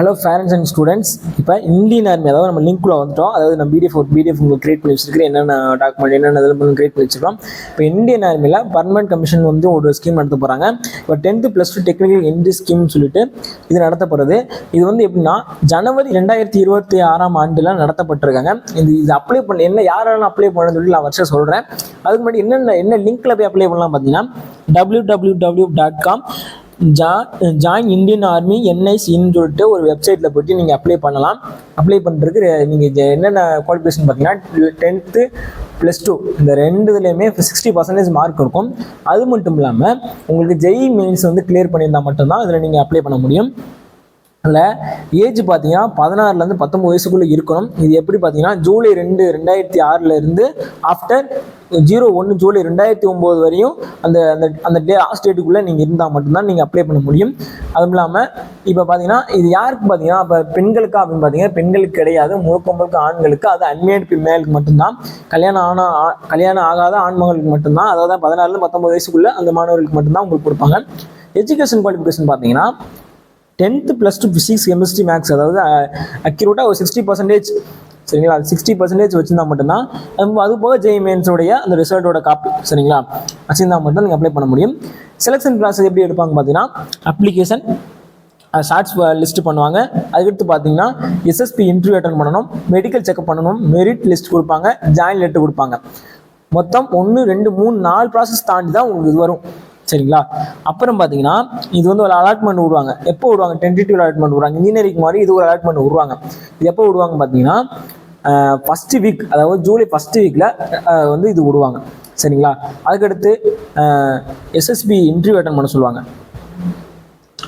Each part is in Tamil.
ஹலோ ஃபேரண்ட்ஸ் அண்ட் ஸ்டூடெண்ட்ஸ் இப்போ இந்தியன் ஆர்மி அதாவது நம்ம லிங்க்குள்ள வந்துட்டோம். அதாவது நம்ம பிடிஎஃப் ஒரு பிடிஎஃப் உங்களுக்கு கிரியேட் பண்ணி வச்சிருக்கிறேன் என்னென்ன டாக்குமெண்ட் என்னென்ன இதில் கிரியேட் பண்ணி வச்சிருக்கோம் இப்போ இந்தியன் ஆர்மியில் பர்மனன்ட் கமிஷன் வந்து ஒரு ஸ்கீம் நடத்த போகிறாங்க இப்போ tenth plus two technical entry ஸ்கீம்னு சொல்லிட்டு இது நடத்தப்படுறது இது வந்து எப்படின்னா ஜனவரி ரெண்டாயிரத்தி இருபத்தி ஆறாம் ஆண்டில் நடத்தப்பட்டிருக்காங்க. இது இது அப்ளை பண்ண என்ன யாராலும் அப்ளை பண்ணணும்னு சொல்லி நான் வருஷம் சொல்கிறேன் அதுக்கு முன்னாடி என்னென்ன என்ன லிங்க்கில் போய் அப்ளை பண்ணலாம் பார்த்தீங்கன்னா W W W dot com ஜா ஜாயின் இந்தியன் ஆர்மி என்ஐசின்னு சொல்லிட்டு ஒரு வெப்சைட்டில் போய்ட்டு நீங்கள் அப்ளை பண்ணலாம். அப்ளை பண்ணுறதுக்கு நீங்கள் என்னென்ன குவாலிஃபிகேஷன் பார்த்தீங்கன்னா டென்த்து ப்ளஸ் டூ இந்த ரெண்டு இதுலேயுமே சிக்ஸ்டி பர்சன்டேஜ் மார்க் இருக்கும். அது மட்டும் இல்லாமல் உங்களுக்கு ஜெய் மெயின்ஸ் வந்து கிளியர் பண்ணியிருந்தால் மட்டும்தான் இதில் நீங்கள் அப்ளை பண்ண முடியும். அதில் ஏஜ் பார்த்தீங்கன்னா பதினாறுலேருந்து பத்தொம்பது வயசுக்குள்ளே இருக்கணும். இது எப்படி பார்த்தீங்கன்னா ஜூலை ரெண்டு ரெண்டாயிரத்தி ஆறில் இருந்து ஆஃப்டர் ஜீரோ ஒன்று ஜூலை ரெண்டாயிரத்தி ஒம்பது வரையும் அந்த அந்த அந்த டே ஸ்டேட்டுக்குள்ளே நீங்கள் இருந்தால் மட்டும்தான் நீங்கள் அப்ளை பண்ண முடியும். அதுவும் இல்லாமல் இப்போ பார்த்தீங்கன்னா இது யாருக்கு பார்த்தீங்கன்னா இப்போ பெண்களுக்கு அப்படின்னு பார்த்தீங்கன்னா பெண்களுக்கு கிடையாது. முழுக்க முழுக்க ஆண்களுக்கு. அது அன்மேட் மேலுக்கு மட்டும்தான். கல்யாணம் ஆன கல்யாணம் ஆகாத ஆண்மகளுக்கு மட்டும்தான். அதாவது பதினாறுலேருந்து பத்தொம்பது வயசுக்குள்ளே அந்த மாணவர்களுக்கு மட்டும்தான் உங்களுக்கு கொடுப்பாங்க. எஜுகேஷன் குவாலிஃபிகேஷன் பார்த்தீங்கன்னா tenth plus two physics chemistry maths அதாவது அக்யூரேட்டாக ஒரு சிக்ஸ்டி பர்சன்டேஜ் சரிங்களா? சிக்ஸ்டி பர்சன்டேஜ் வச்சிருந்தா மட்டும்தான் அது அது போக ஜெய் மெயின்ஸோடைய அந்த ரிசல்ட்டோட காப்பி சரிங்களா? வச்சிருந்தா மட்டும் நீங்கள் அப்ளை பண்ண முடியும். செலெக்ஷன் ப்ராசஸ் எப்படி எடுப்பாங்க பார்த்தீங்கன்னா அப்ளிகேஷன் ஷார்ட்ஸ் லிஸ்ட் பண்ணுவாங்க. அதுக்கடுத்து பார்த்தீங்கன்னா எஸ்எஸ்பி இன்டர்வியூ அட்டன் பண்ணணும் மெடிக்கல் செக்அப் பண்ணணும் மெரிட் லிஸ்ட் கொடுப்பாங்க ஜாயின் லெட்டர் கொடுப்பாங்க. மொத்தம் ஒன்று ரெண்டு மூணு நாலு ப்ராசஸ் தாண்டி தான் உங்களுக்கு இது வரும். சரிங்களா? அப்புறம் பார்த்தீங்கன்னா இது வந்து ஒரு அலாட்மெண்ட் விடுவாங்க. எப்போ விடுவாங்க? டென்டேட்டிவ் அலாட்மெண்ட் விடுவாங்க. இன்ஜினியரிங் மாதிரி இது ஒரு அலாட்மெண்ட் விடுவாங்க. இது எப்போ விடுவாங்க பார்த்தீங்கன்னா ஃபஸ்ட்டு வீக் அதாவது ஜூலை ஃபஸ்ட்டு வீக்கில் வந்து இது விடுவாங்க. சரிங்களா? அதுக்கடுத்து எஸ்எஸ்பி இன்டர்வியூ அட்டன் பண்ண சொல்லுவாங்க.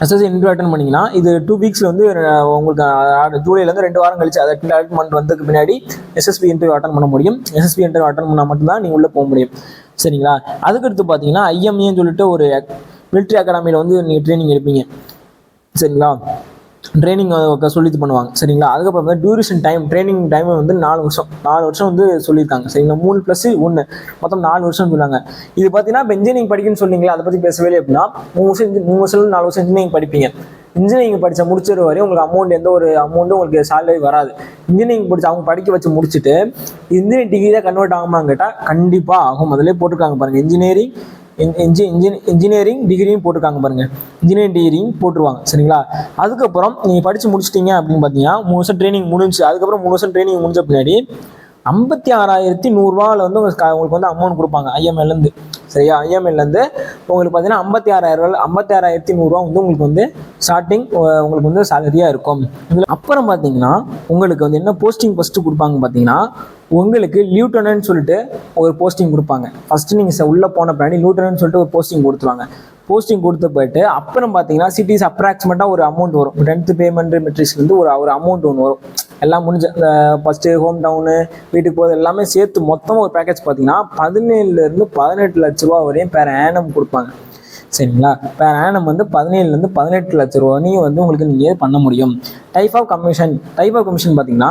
எஸ்எஸ்சி இன்டர்வியூ அட்டன் பண்ணிங்கன்னா இது டூ வீக்ஸ் வந்து உங்களுக்கு ஜூலைலேருந்து ரெண்டு வாரம் கழிச்சு அதை அட்டன் பண்ணிட்டு வந்ததுக்கு பின்னாடி எஸ்எஸ்பி இன்டர்வியூ அட்டன் பண்ண முடியும். எஸ்எஸ்பி இன்டர்வியூ அட்டன் பண்ணால் மட்டும்தான் நீங்கள் உள்ளே போக முடியும். சரிங்களா? அதுக்கடுத்து பார்த்தீங்கன்னா ஐஎம்ஏன்னு சொல்லிட்டு ஒரு மிலிட்ரி அகாடமியில் வந்து நீங்கள் ட்ரைனிங் எடுப்பீங்க. சரிங்களா? ட்ரைனிங் சொல்லி இது பண்ணுவாங்க. சரிங்களா? அதுக்கப்புறம் வந்து டியூரேஷன் டைம் ட்ரைனிங் டைம் வந்து நாலு வருஷம். நாலு வருஷம் வந்து சொல்லியிருக்காங்க. சரிங்களா? மூணு ப்ளஸ் ஒன்று மொத்தம் நாலு வருஷம் சொன்னாங்க இது பார்த்தீங்கன்னா இப்போ இன்ஜினியரிங் படிக்கணும்னு சொன்னீங்களா அதை பற்றி பேசவே இல்லை அப்படின்னா மூணு வருஷம் மூணு வருஷம் நாலு வருஷம் இன்ஜினியரிங் படிப்பீங்க. இன்ஜினியரிங் படித்த முடிச்சிற வரையும் உங்களுக்கு அமௌண்ட் எந்த ஒரு அமௌண்ட்டும் உங்களுக்கு சேலரி வராது. இன்ஜினியரிங் படிச்சு அவங்க படிக்க வச்சு முடிச்சுட்டு இன்ஜினியரிங் டிகிரி தான் கன்வெர்ட் ஆகுமான்னு கேட்டால் கண்டிப்பாக ஆகும். அதிலே போட்டிருக்காங்க பாருங்கள் இன்ஜினியரிங் இன்ஜி இன்ஜின் இன்ஜினியரிங் டிகிரியும் போட்டிருக்காங்க பாருங்கள் இன்ஜினியரிங் டிகிரியும் போட்டுருவாங்க. சரிங்களா? அதுக்கப்புறம் நீங்கள் படித்து முடிச்சிட்டீங்க அப்படின்னு பார்த்தீங்கன்னா மூணு வருஷம் ட்ரைனிங் முடிஞ்சு அதுக்கப்புறம் மூணு வருஷம் ட்ரைனிங் முடிஞ்ச பின்னாடி ஐம்பத்தி ஆறாயிரத்தி நூறுரூவாவில் வந்து க- உங்களுக்கு வந்து அமௌண்ட் கொடுப்பாங்க. ஐஎம்எல்லேருந்து சரியா? ஐஎம்எல்லேருந்து உங்களுக்கு பார்த்தீங்கன்னா ஐம்பத்தி ஆறாயிரம் ஐம்பத்தி ஆறாயிரத்தி நூறுரூவா வந்து உங்களுக்கு வந்து ஸ்டார்டிங் உங்களுக்கு வந்து சேலரியாக இருக்கும். இதில் அப்புறம் பார்த்தீங்கன்னா உங்களுக்கு வந்து என்ன போஸ்டிங் ஃபஸ்ட்டு கொடுப்பாங்க பார்த்தீங்கன்னா உங்களுக்கு லியூட்டனன்ட் சொல்லிட்டு ஒரு போஸ்டிங் கொடுப்பாங்க. ஃபஸ்ட்டு நீங்கள் உள்ளே போன பின்னாடி லியூட்டனன்ட் சொல்லிட்டு ஒரு போஸ்டிங் கொடுத்துருவாங்க. போஸ்டிங் கொடுத்து போயிட்டு அப்புறம் பார்த்தீங்கன்னா சிட்டிஸ் அப்ராக்சிமேட்டாக ஒரு அமௌண்ட் வரும். டென்த்து பேமெண்ட் மெட்ரிக்ஸ்லேருந்து ஒரு ஒரு அமௌண்ட் ஒன்று வரும். எல்லாம் முடிஞ்ச ஃபஸ்ட்டு ஹோம் டவுனு வீட்டுக்கு போகிறது எல்லாமே சேர்த்து மொத்தமாக ஒரு பேக்கேஜ் பார்த்தீங்கன்னா பதினேழுலேருந்து பதினெட்டு லட்சம் லட்ச ரூபா வரையும் பேர் ஆனம் கொடுப்பாங்க. சரிங்களா? பேர் ஆனம் வந்து பதினேழுலேருந்து பதினெட்டு லட்ச ரூபா வந்து உங்களுக்கு நீங்கள் பண்ண முடியும். Type of commission type of commission பார்த்தீங்கன்னா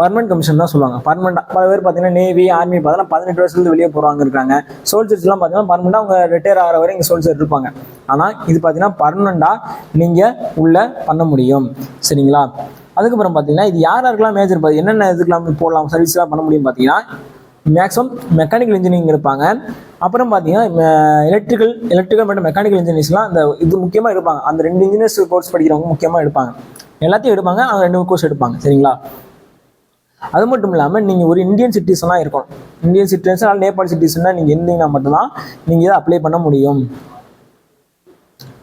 பர்மனன்ட் கமிஷன் தான் சொல்லுவாங்க. பர்மனெண்ட் பல பேர் பார்த்தீங்கன்னா நேவி ஆர்மி பார்த்தீங்கன்னா பதினெட்டு வருஷத்துலேருந்து வெளியே போகிறவங்க இருக்காங்க. சோல்ஜர்ஸ்லாம் பார்த்தீங்கன்னா பர்மனெண்டாக அவங்க ரிட்டையர் ஆகிற வரை இங்கே சோல்ஜர் இருப்பாங்க. ஆனால் இது பார்த்தீங்கன்னா பர்மனெண்டாக நீங்கள் உள்ளே பண்ண முடியும். சரிங்களா? அதுக்கப்புறம் பார்த்தீங்கன்னா இது யார் யாருக்கெல்லாம் மேஜர் பார்த்து என்னென்ன இதுக்கெல்லாம் போடலாம் சர்வீஸ்லாம் பண்ண முடியும் பார்த்தீங்கன்னா மேக்ஸிமம் மெக்கானிக்கல் இன்ஜினியரிங் இருப்பாங்க. அப்புறம் பார்த்தீங்கன்னா எலக்ட்ரிக்கல் எலக்ட்ரிக்கல் மற்றும் மெக்கானிக்கல் இன்ஜினியர்ஸ்லாம் அந்த இது முக்கியமாக எடுப்பாங்க. அந்த ரெண்டு இன்ஜினியர்ஸ் கோர்ஸ் படிக்கிறவங்க முக்கியமாக எடுப்பாங்க. எல்லாத்தையும் எடுப்பாங்க அவங்க ரெண்டு கோர்ஸ் எடுப்பாங்க. சரிங்களா? அது மட்டும் இல்லாமல் நீங்கள் ஒரு இந்தியன் சிட்டிசனாக இருக்கணும். இந்தியன் சிட்டிசன் நேபாள் சிட்டிசனாக நீங்கள் இருந்தீங்கன்னா மட்டும்தான் நீங்கள் இதை அப்ளை பண்ண முடியும்.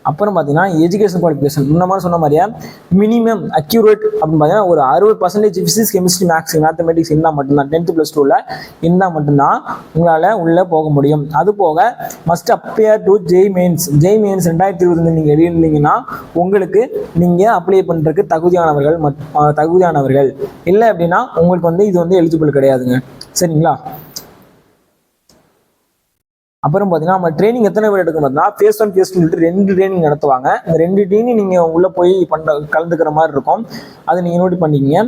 அப்புறம் பார்த்தீங்கன்னா எஜுகேஷன் குவாலிஃபிகேஷன் இந்த மாதிரி சொன்ன மாதிரியே மினிமம் அக்யூரேட் அப்படின்னு பார்த்தீங்கன்னா ஒரு அறுபது percentage physics chemistry maths mathematics இருந்தால் மட்டும்தான். டென்த்து ப்ளஸ் டூவில் இருந்தால் மட்டும்தான் உங்களால் உள்ளே போக முடியும். அது போக must appear to JEE mains JEE mains ரெண்டாயிரத்தி இருபத்தி நீங்கள் எழுதியிருந்தீங்கன்னா உங்களுக்கு நீங்கள் அப்ளை பண்ணுறதுக்கு தகுதியானவர்கள் மட் தகுதியானவர்கள். இல்லை அப்படின்னா உங்களுக்கு வந்து இது வந்து எலிஜிபிள் கிடையாதுங்க. சரிங்களா? அப்புறம் பார்த்தீங்கன்னா நம்ம ட்ரைனிங் எத்தனை பேர் எடுக்க ஃபேஸ் ஒன் ஃபேஸ் சொல்லிட்டு ரெண்டு ட்ரைனிங் நடத்துவாங்க. இந்த ரெண்டு ட்ரைனிங் நீங்கள் உள்ளே போய் பண்ண கலந்துக்கிற மாதிரி இருக்கும். அதை நீங்கள் நோட் பண்ணிக்கிங்க.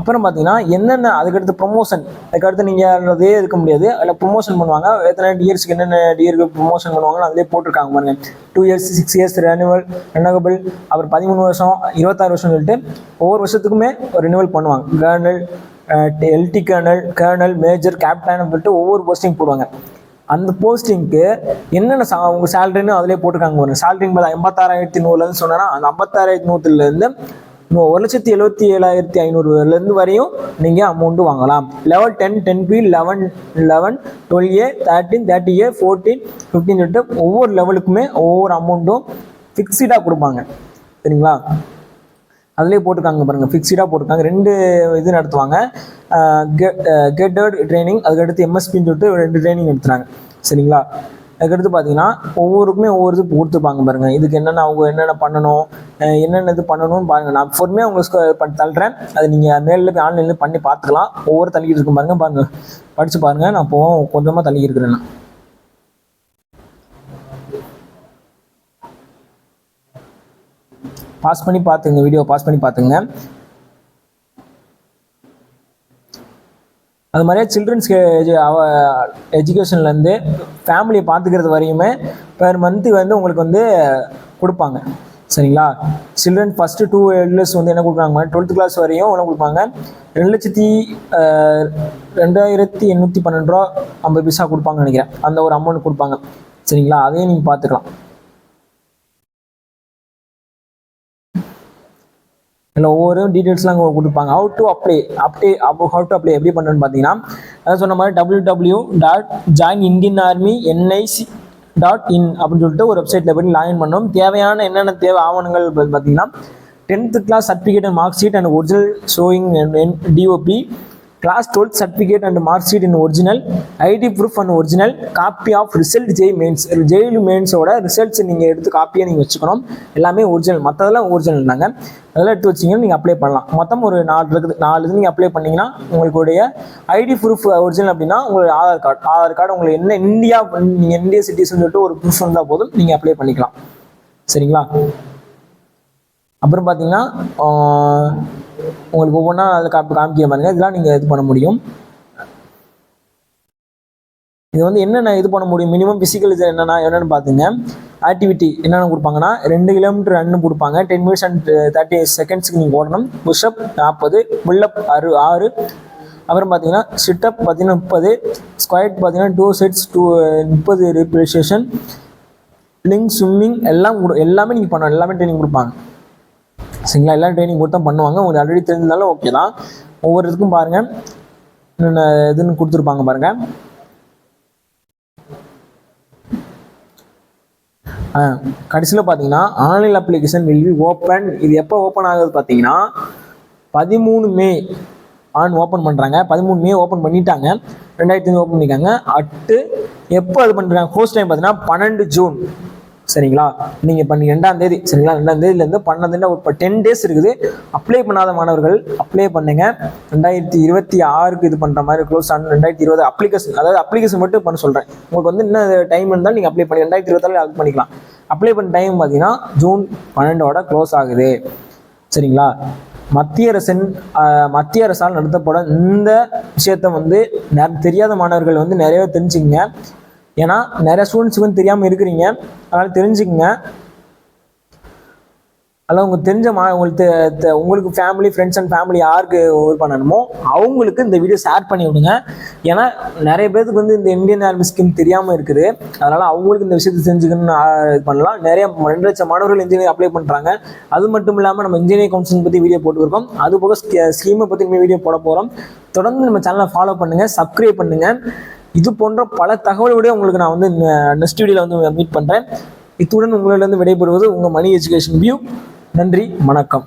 அப்புறம் பார்த்தீங்கன்னா என்னென்ன அதுக்கடுத்து ப்ரொமோஷன் அதுக்கடுத்து நீங்கள் அதே இருக்க முடியாது. அதில் ப்ரொமோஷன் பண்ணுவாங்க. எத்தனை டியர்ஸ்க்கு என்னென்ன இயருக்கு ப்ரொமோஷன் பண்ணுவாங்கன்னு அதிலே போட்டிருக்காங்க பாருங்க. Two years six years renewal renewable அப்புறம் பதிமூணு வருஷம் இருபத்தாறு வருஷம் சொல்லிட்டு ஒவ்வொரு வருஷத்துக்குமே ஒரு பண்ணுவாங்க. Colonel LT colonel colonel major captain சொல்லிட்டு ஒவ்வொரு போஸ்டிங் போடுவாங்க. அந்த போஸ்டிங்க்கு என்னென்ன சா உங்க சேலரின்னு அதிலே போட்டிருக்காங்க சேலரிங் சேலரி ஐம்பத்தாறாயிரத்தி நூறுலன்னு சொன்னா அந்த ஐம்பத்தாறாயிரத்தி நூற்றுலேருந்து ஒரு லட்சத்தி எழுபத்தி ஏழாயிரத்தி ஐநூறுலேருந்து வரையும் நீங்கள் அமௌண்ட்டு வாங்கலாம். Level ten ten B eleven eleven twelve A thirteen thirty A fourteen fifteen சொல்லிட்டு ஒவ்வொரு லெவலுக்குமே ஒவ்வொரு அமௌண்ட்டும் ஃபிக்ஸ்டாக கொடுப்பாங்க. சரிங்களா? அதுலேயே போட்டிருக்காங்க பாருங்கள் ஃபிக்ஸ்டாக போட்டிருக்காங்க ரெண்டு இது நடத்துவாங்க. கெட்டர்ட் ட்ரைனிங் அதுக்கடுத்து எம்எஸ்பின்னு சொல்லிட்டு ரெண்டு ட்ரைனிங் நடத்துகிறாங்க சரிங்களா? அதுக்கடுத்து பார்த்தீங்கன்னா ஒவ்வொருக்குமே ஒவ்வொரு இது கொடுத்துருப்பாங்க பாருங்கள் இதுக்கு என்னென்ன அவங்க என்னென்ன பண்ணணும் என்னென்ன இது பண்ணணும்னு பாருங்கள் நான் பொறுமையாக உங்களுக்கு பண்ணி தள்ளுறேன். அது நீங்கள் மேலில் போய் ஆன்லைனில் பண்ணி பார்த்துக்கலாம். ஒவ்வொரு தள்ளிக்கிட்டு இருக்கும் பாருங்கள் பாருங்கள் படித்து பாருங்கள் நான் இப்போ கொஞ்சமாக தள்ளிக்கிட்டு இருக்கிறேன் நான். பாஸ் பண்ணி பார்த்துங்க வீடியோ பாஸ் பண்ணி பார்த்துங்க அது மாதிரியே சில்ட்ரன்ஸ் எஜுகேஷன்லேருந்து ஃபேமிலியை பார்த்துக்கிறது வரையுமே பெர் மந்த்து வந்து உங்களுக்கு வந்து கொடுப்பாங்க. சரிங்களா? சில்ட்ரன் ஃபஸ்ட்டு டூ இயர்ஸ் வந்து என்ன கொடுக்குறாங்க டுவெல்த் கிளாஸ் வரையும் என்ன கொடுப்பாங்க? ரெண்டு லட்சத்தி ரெண்டாயிரத்தி எண்ணூற்றி பன்னெண்டு ரூபா ஐம்பது பைசா கொடுப்பாங்கன்னு நினைக்கிறேன். அந்த ஒரு அமௌண்ட் கொடுப்பாங்க. சரிங்களா? அதையும் நீங்கள் பார்த்துக்கலாம் இதில் ஒவ்வொரு டீட்டெயில்ஸ்லாம் அங்கே கொடுப்பாங்க. ஹவு டு அப்ளை அப்டே அப்போ ஹவு டு அப்ளை எப்படி பண்ணுறேன்னு பார்த்தீங்கன்னா அதான் சொன்ன மாதிரி W W dot join Indian army NIC dot in அப்படின்னு சொல்லிட்டு ஒரு வெப்சைட்டில் போய் லாகின் பண்ணோம் தேவையான என்னென்ன தேவை ஆவணங்கள் பார்த்தீங்கன்னா tenth class certificate and mark sheet and original showing DOB class twelfth certificate and mark sheet in original ID proof and original copy of result JEE mains jail மெயின்ஸோட ரிசல்ட்ஸ் நீங்கள் எடுத்து காப்பியாக நீங்கள் வச்சுக்கணும். எல்லாமே ஒரிஜினல் மற்றதெல்லாம் ஒரிஜினல் தாங்க. அதெல்லாம் எடுத்து வச்சிங்கன்னா நீங்கள் அப்ளை பண்ணலாம். மொத்தம் ஒரு நாலு இருக்குது நாலு இது நீங்கள் அப்ளை பண்ணீங்கன்னா உங்களுடைய ஐடி ப்ரூஃப் ஒரிஜினல் அப்படின்னா உங்களுக்கு ஆதார் கார்டு ஆதார் கார்டு உங்களுக்கு என்ன இந்தியா நீங்கள் இந்தியா சிட்டிசன் சொல்லிட்டு ஒரு ப்ரூஃப் இருந்தால் போதும் நீங்கள் அப்ளை பண்ணிக்கலாம். சரிங்களா? அப்புறம் பார்த்தீங்கன்னா உங்களுக்கு ஒவ்வொன்றா அதில் காப்பி காமிக்க பாருங்க இதெல்லாம் நீங்கள் இது பண்ண முடியும். இது வந்து என்னென்ன இது பண்ண முடியும்? மினிமம் ஃபிசிக்கல் இது என்னென்னா என்னென்னு பார்த்துங்க ஆக்டிவிட்டி என்னென்ன கொடுப்பாங்கன்னா ரெண்டு கிலோமீட்டர் ரன்னு கொடுப்பாங்க. டென் மினிட்ஸ் அண்ட் தேர்ட்டி செகண்ட்ஸ்க்கு நீங்கள் ஓடணும். புஷ்அப் நாற்பது புல்லப் ஆறு ஆறு. அப்புறம் பார்த்தீங்கன்னா சிட்டப் பார்த்தீங்கன்னா முப்பது ஸ்கொயட் பார்த்தீங்கன்னா டூ செட்ஸ் டூ முப்பது ரிப்ரிஷேஷன் லிங்க் ஸ்விம்மிங் எல்லாம் கொடு- எல்லாமே நீங்கள் பண்ணணும். எல்லாமே ட்ரைனிங் கொடுப்பாங்க. சரிங்களா? எல்லாம் ட்ரைனிங் கொடுத்தா பண்ணுவாங்க. உங்களுக்கு ஆல்ரெடி தெரிஞ்சிருந்தாலும் ஓகே தான். ஒவ்வொரு இதுக்கும் பாருங்கள் என்னென்ன இதுன்னு கொடுத்துருப்பாங்க பாருங்கள் ஆ கடைசியில் பார்த்தீங்கன்னா online application will be open இது எப்போ ஓப்பன் ஆகுது பார்த்தீங்கன்னா பதிமூணு மே ஆன் ஓப்பன் பண்ணுறாங்க பதிமூணு மே ஓப்பன் பண்ணிட்டாங்க. ரெண்டாயிரத்தி ஓப்பன் பண்ணியிருக்காங்க அட்டு எப்போ அது பண்ணுறாங்க ஹோஸ்ட் டைம் பார்த்தீங்கன்னா பன்னெண்டு ஜூன். சரிங்களா? நீங்கள் பண்ணி ரெண்டாம் தேதி சரிங்களா? ரெண்டாம் தேதியிலேருந்து பண்ணதுன்னா இப்போ டென் டேஸ் இருக்குது. அப்ளை பண்ணாத மாணவர்கள் அப்ளை பண்ணுங்க. ரெண்டாயிரத்தி இருபத்தி ஆறுக்கு இது பண்ணுற மாதிரி க்ளோஸ் ஆன் ரெண்டாயிரத்தி இருபது அப்ளிகேஷன் அதாவது அப்ளிகேஷன் மட்டும் பண்ண சொல்கிறேன் உங்களுக்கு வந்து இன்னும் டைம் இருந்தாலும் நீங்கள் அப்ளை பண்ணி ரெண்டாயிரத்தி இருபத்தாறு அது பண்ணிக்கலாம். அப்ளை பண்ண டைம் பார்த்தீங்கன்னா ஜூன் பன்னெண்டோட க்ளோஸ் ஆகுது. சரிங்களா? மத்திய அரசின் மத்திய அரசால் நடத்தப்பட இந்த விஷயத்த வந்து தெரியாத மாணவர்கள் வந்து நிறைய தெரிஞ்சுக்கங்க. ஏன்னா நிறைய ஸ்டூடெண்ட்ஸுக்கு வந்து தெரியாமல் இருக்கிறீங்க. அதனால் தெரிஞ்சுக்கங்க. அதனால் உங்களுக்கு தெரிஞ்ச மா உங்களுக்கு உங்களுக்கு ஃபேமிலி ஃப்ரெண்ட்ஸ் அண்ட் ஃபேமிலி யாருக்கு இது பண்ணணுமோ அவங்களுக்கு இந்த வீடியோ ஷேர் பண்ணி விடுங்க. ஏன்னா நிறைய பேருக்கு வந்து இந்த இந்தியன் ஆர்மி ஸ்கீம் தெரியாமல் இருக்குது. அதனால் அவங்களுக்கு இந்த விஷயத்தை தெரிஞ்சுக்கணும்னு இது பண்ணலாம். நிறைய ரெண்டு லட்சம் மாணவர்கள் இன்ஜினியர் அப்ளை பண்ணுறாங்க அது மட்டும் இல்லாமல் நம்ம இன்ஜினியரிங் கவுன்சிலிங் பற்றி வீடியோ போட்டுருக்கோம். அது போக ஸ்கீமை பற்றி நம்ம வீடியோ போட போகிறோம் தொடர்ந்து நம்ம சேனலை ஃபாலோ பண்ணுங்கள் சப்ஸ்கிரைப் பண்ணுங்கள் இது போன்ற பல தகவலோடய உங்களுக்கு நான் வந்து நெக்ஸ்ட் வீடியோவில் வந்து மீட் பண்ணுறேன் இத்துடன் உங்களிலிருந்து விடைபெறுவது உங்கள் மணி எஜுகேஷன் வியூ. நன்றி வணக்கம்.